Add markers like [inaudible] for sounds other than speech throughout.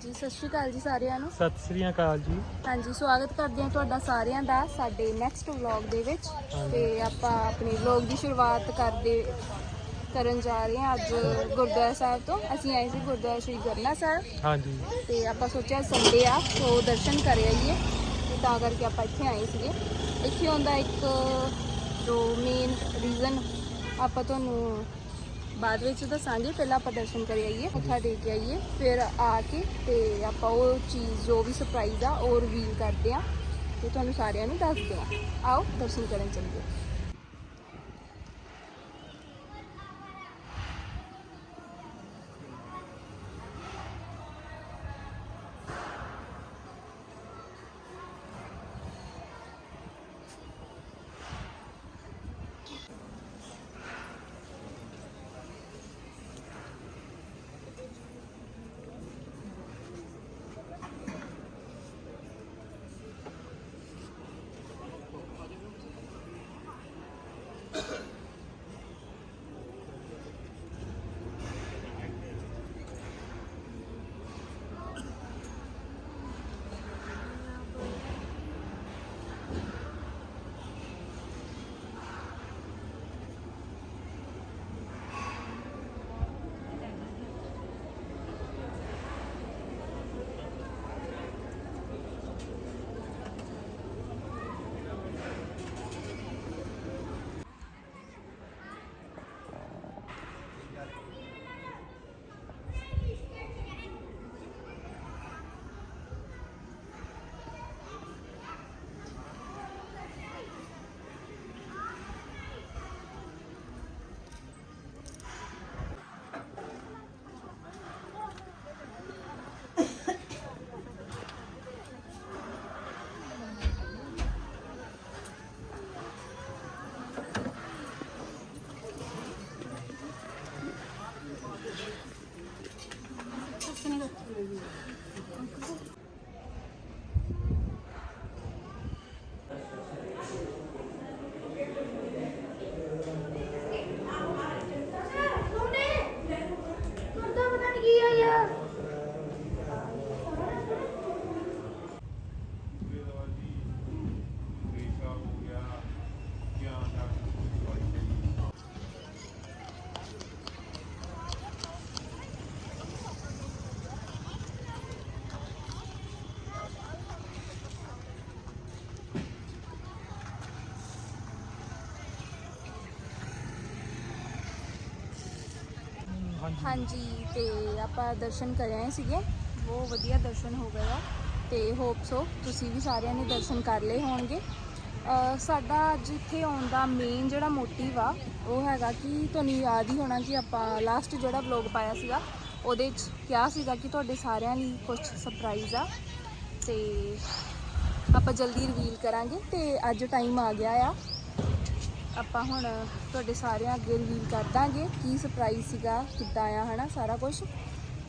ਸ਼੍ਰੀ ਅਕਾਲ ਜੀ ਸਾਰਿਆਂ ਨੂੰ। ਸਤਿ ਸ੍ਰੀ ਅਕਾਲ ਜੀ। ਹਾਂਜੀ ਸਵਾਗਤ ਕਰਦੇ ਹਾਂ ਤੁਹਾਡਾ ਸਾਰਿਆਂ ਦਾ ਸਾਡੇ ਨੈਕਸਟ ਵਲੌਗ ਦੇ ਵਿੱਚ। ਹਾਂਜੀ। ਤੇ ਆਪਾਂ ਆਪਣੀ ਵਲੌਗ ਦੀ ਸ਼ੁਰੂਆਤ ਕਰਦੇ ਕਰਨ ਜਾ ਰਹੇ ਹਾਂ ਅੱਜ ਗੁਰਦੁਆਰਾ ਸਾਹਿਬ ਤੋਂ। ਅਸੀਂ ਆਏ ਸੀ ਗੁਰਦੁਆਰਾ ਸ਼੍ਰੀ ਗਰਨਾ ਸਾਹਿਬ। ਹਾਂਜੀ। ਤੇ ਆਪਾਂ ਸੋਚਿਆ ਸੰਡੇ ਆ ਸੋ ਦਰਸ਼ਨ ਕਰ ਆਈਏ। ਤੇ ਤਾਂ ਕਰਕੇ ਆਪਾਂ ਇੱਥੇ ਆਏ ਸੀਗੇ। ਇੱਥੇ ਆਉਂਦਾ ਇੱਕ ਜੋ ਮੇਨ ਰੀਜ਼ਨ ਆਪਾਂ ਤੁਹਾਨੂੰ ਬਾਅਦ ਵਿੱਚ ਦੱਸਾਂਗੇ ਪਹਿਲਾਂ ਆਪਾਂ ਦਰਸ਼ਨ ਕਰ ਆਈਏ, ਮੱਥਾ ਟੇਕ ਕੇ ਆਈਏ, ਫਿਰ ਆ ਕੇ ਤੇ ਆਪਾਂ ਉਹ ਚੀਜ਼, ਜੋ ਵੀ ਸਰਪ੍ਰਾਈਜ਼ ਆ, ਉਹ ਰਿਵੀਲ ਕਰਦੇ ਆ ਤੇ ਤੁਹਾਨੂੰ ਸਾਰਿਆਂ ਨੂੰ ਦੱਸਦੇ ਆ। ਆਓ ਦਰਸ਼ਨ ਕਰਨ ਚੱਲਦੇ 何か? ਹਾਂਜੀ। ਹਾਂਜੀ, ਤੇ ਆਪਾਂ ਦਰਸ਼ਨ ਕਰਿਆ ਆਏ ਸੀਗੇ। ਬਹੁਤ ਵਧੀਆ ਦਰਸ਼ਨ ਹੋ ਗਏ ਆ। ਤੇ ਹੋਪ ਸੋ ਤੁਸੀਂ ਵੀ ਸਾਰਿਆਂ ਨੇ ਦਰਸ਼ਨ ਕਰ ਲਏ ਹੋਣਗੇ। ਸਾਡਾ ਅੱਜ ਇੱਥੇ ਆਉਣ ਦਾ ਮੇਨ ਜਿਹੜਾ ਮੋਟਿਵ ਆ, ਉਹ ਹੈਗਾ ਕਿ ਤੁਹਾਨੂੰ ਯਾਦ ਹੀ ਹੋਣਾ ਕਿ ਆਪਾਂ ਲਾਸਟ ਜਿਹੜਾ ਵਲੌਗ ਪਾਇਆ ਸੀਗਾ, ਉਹਦੇ 'ਚ ਕਿਹਾ ਸੀਗਾ ਕਿ ਤੁਹਾਡੇ ਸਾਰਿਆਂ ਲਈ ਕੁਝ ਸਰਪ੍ਰਾਈਜ਼ ਆ। ਤੇ ਆਪਾਂ ਜਲਦੀ ਰਿਵੀਲ ਕਰਾਂਗੇ ਤੇ ਅੱਜ ਟਾਈਮ ਆ ਗਿਆ ਆ। ਆਪਾਂ ਹੁਣ ਤੁਹਾਡੇ ਸਾਰਿਆਂ ਅੱਗੇ ਰਿਵੀਲ ਕਰ ਦਾਂਗੇ ਕੀ ਸਰਪ੍ਰਾਈਜ਼ ਸੀਗਾ, ਕਿੱਦਾਂ ਆ, ਹਨਾ, ਸਾਰਾ ਕੁਝ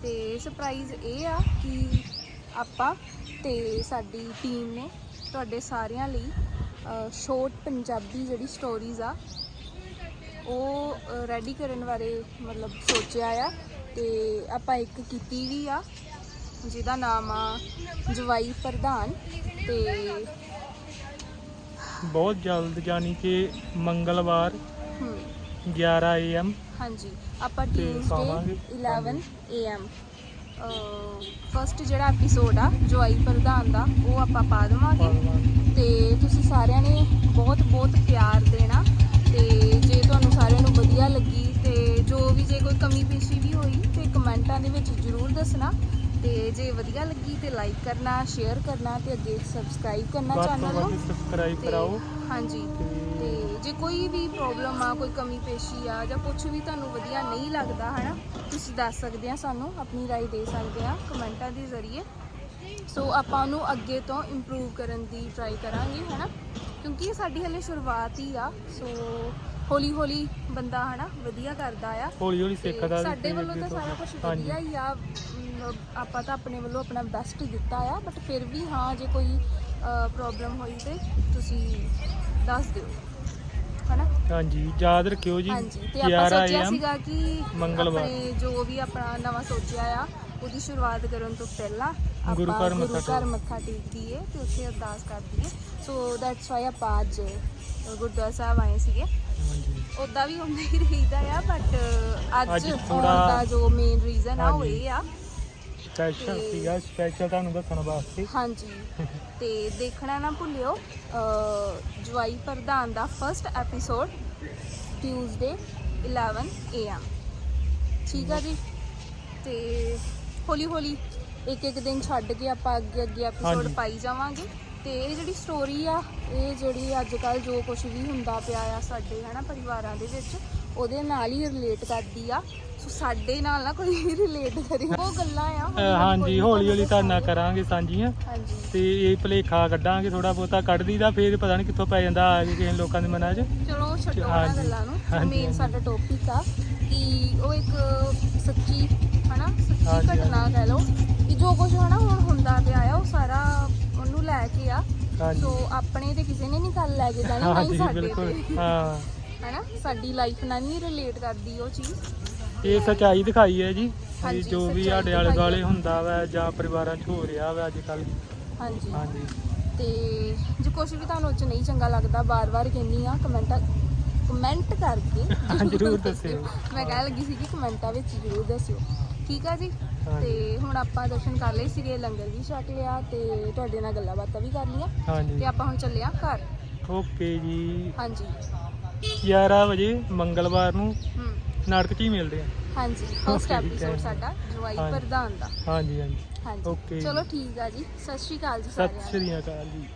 ਤੇ ਸਰਪ੍ਰਾਈਜ਼ ਇਹ ਆ ਕਿ ਆਪਾਂ ਤੇ ਸਾਡੀ ਟੀਮ ਨੇ ਤੁਹਾਡੇ ਸਾਰਿਆਂ ਲਈ ਸ਼ੋਰਟ ਪੰਜਾਬੀ ਜਿਹੜੀ ਸਟੋਰੀਜ਼ ਆ, ਉਹ ਰੈਡੀ ਕਰਨ ਬਾਰੇ ਮਤਲਬ ਸੋਚਿਆ ਆ। ਤੇ ਆਪਾਂ ਇੱਕ ਕੀਤੀ ਵੀ ਆ, ਜਿਹਦਾ ਨਾਮ ਆ ਜਵਾਈ ਪ੍ਰਧਾਨ। ਤੇ ਬਹੁਤ ਜਲਦ ਜਾਨੀ ਕਿ ਮੰਗਲਵਾਰ ਹਮ 11 AM ਹਾਂਜੀ ਆਪਾਂ ਤੇ ਟਿਊਜ਼ਡੇ ਪਾਵਾਂਗੇ। 11 AM ਫਸਟ ਜਿਹੜਾ ਐਪੀਸੋਡ ਆ ਜਵਾਈ ਪ੍ਰਧਾਨ ਦਾ ਉਹ ਆਪਾਂ ਪਾ ਦੇਵਾਂਗੇ। ਤੇ ਤੁਸੀਂ ਸਾਰਿਆਂ ਨੇ ਬਹੁਤ ਬਹੁਤ ਪਿਆਰ ਦੇਣਾ। ਤੇ ਜੇ ਤੁਹਾਨੂੰ ਸਾਰਿਆਂ ਨੂੰ ਵਧੀਆ ਲੱਗੀ ਤੇ ਜੋ ਵੀ ਜੇ ਕੋਈ ਕਮੀ ਪੇਸ਼ੀ ਵੀ ਹੋਈ ਤੇ ਕਮੈਂਟਾਂ ਦੇ ਵਿੱਚ ਜਰੂਰ ਦੱਸਣਾ। ਤੇ ਜੇ ਵਧੀਆ ਲੱਗੀ ਤੇ ਲਾਈਕ ਕਰਨਾ ਸ਼ੇਅਰ ਕਰਨਾ ਤੇ ਅੱਗੇ ਸਬਸਕ੍ਰਾਈਬ ਕਰਨਾ ਵੱਧ ਤੋਂ ਚੈਨਲ ਨੂੰ ਵੱਧ ਸਬਸਕ੍ਰਾਈਬ ਤੇ ਕਰਾਓ ਹਾਂਜੀ ਤੇ ਜੇ ਕੋਈ ਵੀ ਪ੍ਰੋਬਲਮ ਆ ਕੋਈ ਕਮੀ ਪੇਸ਼ੀ ਆ ਜਾਂ ਕੁਝ ਵੀ ਤੁਹਾਨੂੰ ਵਧੀਆ ਨਹੀਂ ਲੱਗਦਾ ਹਨਾ ਤੁਸੀਂ ਦੱਸ ਸਕਦੇ ਆ ਸਾਨੂੰ ਆਪਣੀ رائے ਦੇ ਸਕਦੇ ਆ ਕਮੈਂਟਾਂ ਦੇ ਜ਼ਰੀਏ ਸੋ ਆਪਾਂ ਉਹਨੂੰ ਅੱਗੇ ਤੋਂ ਇੰਪਰੂਵ ਕਰਨ ਦੀ ਟਰਾਈ ਕਰਾਂਗੇ ਹਨਾ ਕਿਉਂਕਿ ਇਹ ਸਾਡੀ ਹਲੇ ਸ਼ੁਰੂਆਤ ਹੀ ਆ ਸੋ ਹੌਲੀ ਹੌਲੀ ਬੰਦਾ ਹਨਾ ਵਧੀਆ ਕਰਦਾ ਆ। ਹੌਲੀ ਹੌਲੀ ਤੇ ਸਿੱਖਦਾ ਸਾਡੇ ਵੱਲੋਂ ਤਾਂ ਸਾਰਾ ਕੁਝ। ਵਧੀਆ ਹੀ ਆ। ਆਪਾਂ ਤਾਂ ਆਪਣੇ ਵੱਲੋਂ ਆਪਣਾ ਬੈਸਟ ਦਿੱਤਾ ਆ ਬਟ ਫਿਰ ਵੀ ਹਾਂ ਜੇ ਕੋਈ ਪ੍ਰੋਬਲਮ ਹੋਈ ਤੇ ਤੁਸੀਂ ਦੱਸ ਦਿਓ ਹਨਾ? ਹਾਂਜੀ ਯਾਦ ਰੱਖਿਓ ਜੀ ਹਾਂਜੀ ਤੇ ਆਪਾਂ 11 ਸੋਚਿਆ AM ਸੀਗਾ ਕਿ ਮੰਗਲਵਾਰ। ਆਪਣੇ ਜੋ ਵੀ ਆਪਣਾ ਨਵਾਂ ਸੋਚਿਆ ਆ ਉਹਦੀ ਸ਼ੁਰੂਆਤ ਕਰਨ ਤੋਂ ਪਹਿਲਾਂ ਆਪਾਂ ਗੁਰੂ ਘਰ ਮੱਥਾ ਟੇਕ- ਮੱਥਾ ਟੇਕਦੀਏ ਤੇ ਉੱਥੇ ਅਰਦਾਸ ਕਰਦੀਏ ਸੋ ਦੈਟਸ ਵਾਈ ਆਪਾਂ ਅੱਜ ਗੁਰਦੁਆਰਾ ਸਾਹਿਬ ਆਏ ਸੀਗੇ। ਉਦਾਂ ਵੀ ਹੁੰਦਾ ਹੀ ਰਹੀਦਾ ਆ ਬਟ ਅੱਜ ਅੱਜ ਆਉਣ ਦਾ ਜੋ ਮੇਨ ਰੀਜ਼ਨ ਆ ਉਹ ਹਾਂਜੀ। ਇਹ ਆ। ਸਪੈਸ਼ਲ ਤੇ- ਸੀਗਾ ਸਪੈਸ਼ਲ ਤੁਹਾਨੂੰ ਦੱਸਣ ਵਾਸਤੇ। ਹਾਂਜੀ। ਤੇ ਦੇਖਣਾ ਨਾ ਭੁੱਲਿਓ ਅ, ਜਵਾਈ ਪ੍ਰਧਾਨ ਦਾ ਫਰਸਟ ਐਪੀਸੋਡ ਟਿਊਜ਼ਡੇ 11 AM ਠੀਕ ਆ ਜੀ? ਤੇ ਹੌਲੀ ਹੌਲੀ ਇੱਕ ਇੱਕ ਦਿਨ ਛੱਡ ਕੇ ਆਪਾਂ ਅੱਗੇ ਅੱਗੇ ਐਪੀਸੋਡ ਹਾਂਜੀ। ਪਾਈ ਜਾਵਾਂਗੇ। ਤੇ ਇਹ ਜਿਹੜੀ ਸਟੋਰੀ ਆ ਇਹ ਜਿਹੜੀ ਅੱਜ ਕੱਲ ਜੋ ਕੁਝ ਵੀ ਹੁੰਦਾ ਪਿਆ ਆ ਸਾਡੇ ਹਨਾ ਪਰਿਵਾਰਾਂ ਦੇ ਵਿੱਚ ਉਹਦੇ ਨਾਲ ਹੀ ਰਿਲੇਟ ਕਰਦੀ ਆ। ਸੋ ਸਾਡੇ ਨਾਲ ਨਾ ਕੋਈ [laughs] ਰਿਲੇਟ ਕਰੇ। ਉਹ ਗੱਲਾਂ ਆ ਅਹ ਹਾਂਜੀ ਹੌਲੀ ਹੌਲੀ ਤੁਹਾਡੇ ਨਾਲ ਕਰਾਂਗੇ ਸਾਂਝੀਆਂ। ਹਾਂਜੀ। ਤੇ ਇਹ ਭਲੇਖਾ ਕੱਢਾਂਗੇ ਥੋੜਾ ਬਹੁਤਾ ਕੱਢ ਦਈਦਾ ਫੇਰ ਪਤਾ ਨਹੀਂ ਕਿੱਥੋਂ ਪੈ ਜਾਂਦਾ ਆ ਕੇ ਕਿਸੇ ਲੋਕਾਂ ਦੇ ਮਨਾਂ 'ਚ। ਚਲੋ ਛੱਡੋ ਉਹਨਾਂ ਹਾਂਜੀ, ਗੱਲਾਂ ਨੂੰ। ਹਾਂਜੀ, ਮੇਨ ਹਾਂਜੀ। ਸਾਡਾ ਟੌਪਿਕ ਆ ਕਿ ਉਹ ਇੱਕ ਸੱਚੀ ਹਨਾ ਸੱਚੀ ਹਾਂਜੀ, ਘਟਨਾ ਕਹਿ ਲਓ। ਹਾਂਜੀ। ਸੋ ਆਪਣੇ ਤੇ ਕਿਸੇ ਨੇ ਨਹੀਂ ਗੱਲ ਲੈ ਕੇ ਜਾਣੀ ਨਹੀਂ ਹਾਂਜੀ ਸਾਡੇ ਬਿਲਕੁਲ ਤੇ। ਹਾਂ। ਹਨਾ? ਸਾਡੀ ਲਾਈਫ ਨਾਲ ਨਹੀਂ ਰਿਲੇਟ ਕਰਦੀ ਉਹ ਚੀਜ਼। ਇਹ ਸਚਾਈ ਦਿਖਾਈ ਹੈ ਜੀ ਹਾਂਜੀ, ਵੀ ਜੋ ਵੀ ਸੱਚਾਈ ਸਾਡੇ ਆਲੇ ਦਿਖਾਈ ਦੁਆਲੇ ਹੈ। ਹੁੰਦਾ ਵਾ ਜਾਂ ਪਰਿਵਾਰਾਂ 'ਚ ਹੋ ਰਿਹਾ ਵਾ ਅੱਜ ਕੱਲ ਹਾਂਜੀ। ਹਾਂਜੀ। ਤੇ ਜੇ ਕੁਝ ਵੀ ਤੁਹਾਨੂੰ ਉਹ 'ਚ ਨਹੀਂ ਚੰਗਾ ਲੱਗਦਾ ਬਾਰ-ਬਾਰ ਕਹਿੰਨੀ ਆ ਕਮੈਂਟ ਕਮੈਂਟ ਕਰਕੇ ਜ਼ਰੂਰ [laughs] ਦੱਸਿਓ। ਮੈਂ ਕਹਿ ਲੱਗੀ ਸੀ ਕਿ ਕਮੈਂਟਾਂ ਵਿੱਚ ਜ਼ਰੂਰ ਦੱਸਿਓ। ਠੀਕ ਆ ਜੀ। ਤੇ ਹੁਣ ਆਪਾਂ ਦਰਸ਼ਨ ਕਰ ਲਏ ਸੀਗੇ ਲੰਗਰ ਵੀ ਛਕ ਲਿਆ ਤੇ ਤੁਹਾਡੇ ਨਾਲ ਗੱਲਾਂ ਬਾਤਾਂ ਵੀ ਕਰ ਲਈਆਂ। ਹਾਂਜੀ। ਤੇ ਆਪਾਂ ਹੁਣ ਚੱਲੇ ਆ ਘਰ। ਓਕੇ ਜੀ। ਹਾਂਜੀ। 11 ਵਜੇ ਮੰਗਲਵਾਰ ਨੂੰ ਹੂੰ। ਨਾਟਕ 'ਚ ਹੀ ਮਿਲਦੇ ਆ। ਹਾਂਜੀ। First episode. ਸਾਡਾ ਜਵਾਈ। ਪ੍ਰਧਾਨ ਦਾ। ਹਾਂਜੀ ਹਾਂਜੀ। ਹਾਂਜੀ। Okay. ਚਲੋ ਠੀਕ ਆ ਜੀ। ਸਤਿ ਸ਼੍ਰੀ ਅਕਾਲ ਜੀ ਸਤਿ ਸਾਰਿਆਂ ਨੂੰ। ਸ਼੍ਰੀ ਅਕਾਲ ਜੀ।